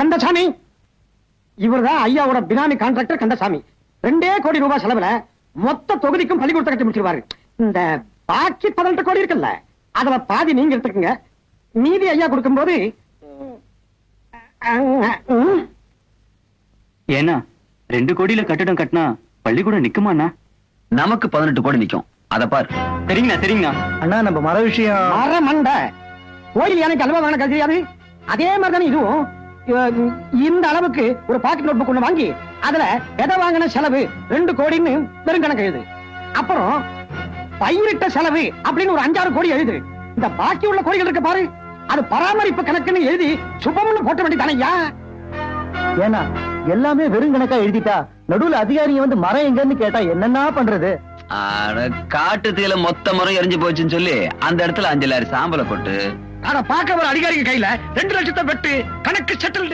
கந்தசாமி! இவர்தான் ஐயாவோட பினாமி கான்ட்ராக்டர் கந்தசாமி. ரெண்டே கோடி ரூபாய் செலவுல மொத்த தொகுதிக்கும் பள்ளிக்கூடத்தை கட்டி முடிச்சிருவாரு. இந்த பாக்கி பதினெட்டு கோடி இருக்குல்ல அதுல பாதி நீங்க எடுத்துக்கங்க. மீதி ஐயா கொடுக்கும்போது ஏன்னா ரெண்டு கோடியில கட்டடம் கட்டினா பள்ளிக்கூடம் நிக்குமாண்ணா நமக்கு பதினெட்டு கோடி நிக்கும். அத பார். சரிங்கண்ணா சரிங்கண்ணா. அண்ணா நம்ம மர விஷயம் மர மண்டை கோயில் எனக்கு அல்வா வாங்கின தெரியாது அதே மாதிரி தானே இதுவும். இந்த அளவுக்கு ஒரு பாக்கெட் நோட் புக் ஒண்ணு வாங்கி அதுல எதை வாங்கின செலவு? ரெண்டு கோடின்னு வெறும் கணக்கு எழுது. அப்புறம் பயிரிட்ட செலவு அப்படின்னு ஒரு அஞ்சாறு கோடி எழுது. இந்த பாக்கி உள்ள கோடிகள் இருக்கு பாரு. அது பராமரிப்பு கணக்குன்னு எழுதி சுபம்னு போட்ட வேண்டியதானே ஐயா? ஏன்னா எல்லாமே வெறும் கணக்கா எழுதிட்டா நடுவுல அதிகாரிங்க வந்து மரம் எங்கன்னு கேட்டா என்னன்னா பண்றது? காட்டு தீல மொத்த முறை எரிஞ்சு போச்சுன்னு சொல்லி அந்த இடத்துல அஞ்சு லாரி சாம்பலை போட்டு ஆனா பார்க்க ஒரு அதிகாரிங்க கையில ரெண்டு லட்சத்தை வெட்டு கணக்கு செட்டில்டு